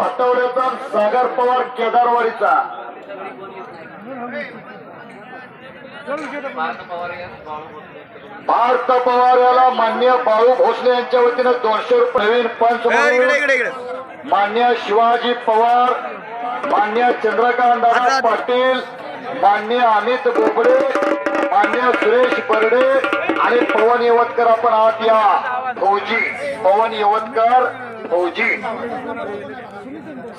पातवड्याचा सागर पवार केदारवाडीचा. पार्थ पवार याला मान्य बाळू भोसले यांच्या वतीनं दोनशे रुपये नवीन पंच मान्य शिवाजी पवार मान्य चंद्रकांत दादा पाटील मान्य अमित बोबडे मान्य सुरेश बर्डे आणि पवन यवतकर आपण आहात या फौजी पवन यवतकर. फौजी.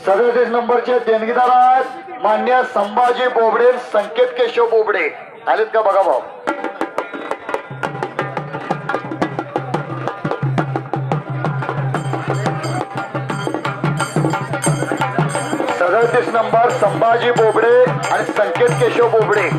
सदतीस नंबरचे देणगीदार आहेत मान्य संभाजी बोबडे संकेत केशव बोबडे. आलेत का बघा भाऊ? सदतीस नंबर संभाजी बोबडे आणि संकेत केशव बोबडे.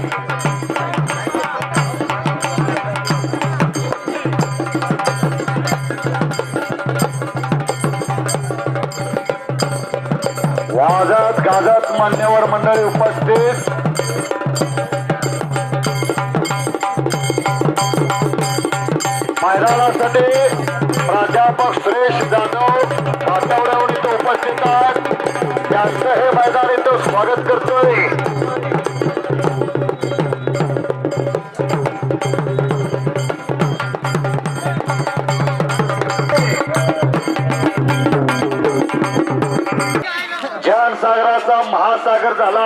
वाजत गाजत मान्यवर मंडळी उपस्थित. मैदानासाठी प्राध्यापक सुरेश जाधव वातावरणावर इथं उपस्थित आहेत. त्यांचं हे मैदान इथं स्वागत करतोय. महासागराचा महासागर झाला.